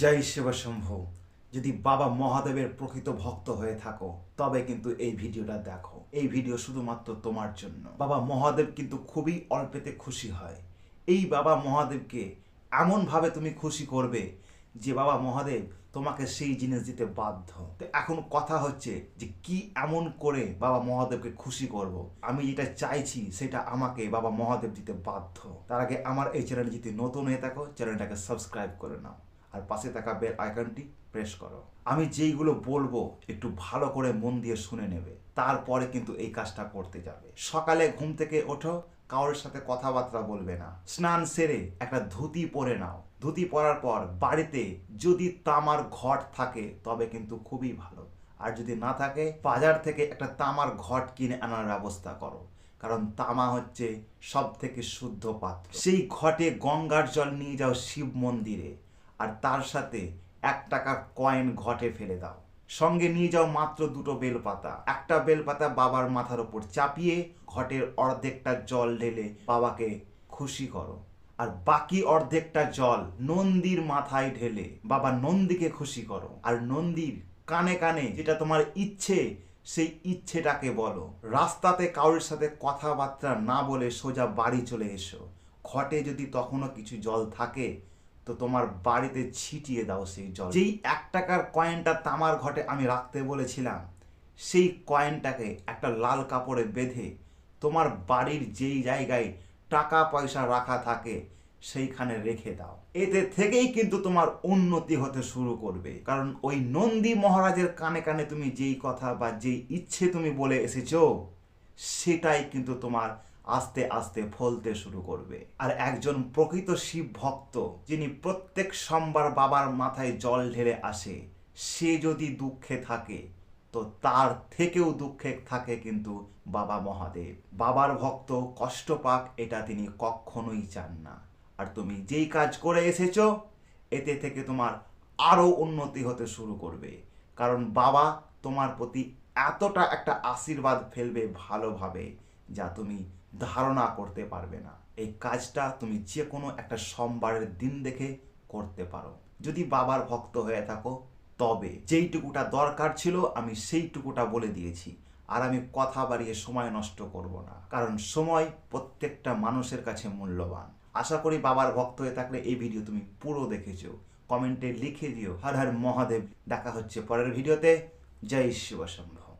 জয় শিবশম্ভ যদি বাবা মহাদেবের প্রকৃত ভক্ত হয়ে থাকো, তবে কিন্তু এই ভিডিওটা দেখো। এই ভিডিও শুধুমাত্র তোমার জন্য। বাবা মহাদেব কিন্তু খুবই অল্পেতে খুশি হয়। এই বাবা মহাদেবকে এমনভাবে তুমি খুশি করবে যে, বাবা মহাদেব, তোমাকে সেই জিনিস দিতে বাধ্য। তো এখন কথা হচ্ছে যে, কি এমন করে বাবা মহাদেবকে খুশি করব। আমি যেটা চাইছি, সেটা আমাকে বাবা মহাদেব দিতে বাধ্য। তার আগে আমার এই চ্যানেল যদি নতুন হয়ে থাকো, চ্যানেলটাকে সাবস্ক্রাইব করে নাও। আর পাশে থাকা বেল আইকনটি প্রেস করো। আমি যেইগুলো বলব, একটু ভালো করে মন দিয়ে শুনে নেবে। তারপরে কিন্তু এই কাজটা করতে যাবে। সকালে ঘুম থেকে ওঠো, কারোর সাথে কথাবার্তা বলবে না। স্নান সেরে একটা ধুতি পরে নাও। ধুতি পরার পর বাড়িতে যদি তামার ঘট থাকে, তবে কিন্তু খুবই ভালো। আর যদি না থাকে, বাজার থেকে একটা তামার ঘট কিনে আনার ব্যবস্থা করো। কারণ তামা হচ্ছে সব থেকে শুদ্ধ পাত্র। সেই ঘটে গঙ্গার জল নিয়ে যাও শিব মন্দিরে। আর তার সাথে এক টাকার কয়েন ঘটে ফেলে দাও। সঙ্গে নিয়ে যাও মাত্র দুটো বেলপাতা। একটা বেলপাতা বাবার মাথার ওপর চাপিয়ে ঘটের অর্ধেকটা জল ঢেলে বাবাকে খুশি করো। আর বাকি অর্ধেকটা জল নন্দীর মাথায় ঢেলে বাবা নন্দীকে খুশি করো। আর নন্দীর কানে কানে যেটা তোমার ইচ্ছে, সেই ইচ্ছেটাকে বলো। রাস্তাতে কারোর সাথে কথাবার্তা না বলে সোজা বাড়ি চলে এসো। ঘটে যদি তখনও কিছু জল থাকে তো তোমার বাড়িতে ছিটিয়ে দাও সেই জল। যেই এক টাকার কয়েনটা তামার ঘটে আমি রাখতে বলেছিলাম সেই কয়েনটাকে একটা লাল কাপড়ে বেঁধে তোমার বাড়ির যেই জায়গায় টাকা পয়সা রাখা থাকে সেইখানে রেখে দাও। এতে থেকেই কিন্তু তোমার উন্নতি হতে শুরু করবে। কারণ ওই নন্দী মহারাজের কানে কানে তুমি যেই কথা বা যেই ইচ্ছে তুমি বলে এসেছ সেটাই কিন্তু তোমার আস্তে আস্তে ফলতে শুরু করবে। আর একজন প্রকৃত শিব ভক্ত, যিনি প্রত্যেক সোমবার বাবার মাথায় জল ঢেলে আসে, সে যদি দুঃখে থাকে, তো তার থেকেও দুঃখে থাকে কিন্তু বাবা মহাদেব। বাবার ভক্ত কষ্ট পাক, এটা তিনি কখনোই চান না। আর তুমি যেই কাজ করে এসেছ, এতে থেকে তোমার আরও উন্নতি হতে শুরু করবে। কারণ বাবা তোমার প্রতি এতটা একটা আশীর্বাদ ফেলবে ভালোভাবে যা তুমি ধারণা করতে পারবে না। এই কাজটা তুমি যে কোনো একটা সোমবারের দিন দেখে করতে পারো। যদি বাবার ভক্ত হয়ে থাকো, তবে যেইটুকুটা দরকার ছিল আমি সেইটুকুটা বলে দিয়েছি। আর আমি কথা বাড়িয়ে সময় নষ্ট করব না, কারণ সময় প্রত্যেকটা মানুষের কাছে মূল্যবান। আশা করি বাবার ভক্ত হয়ে থাকলে এই ভিডিও তুমি পুরো দেখেছ। কমেন্টে লিখে দিও। হর হর মহাদেব। দেখা হচ্ছে পরের ভিডিওতে। জয় শিবশম্ভ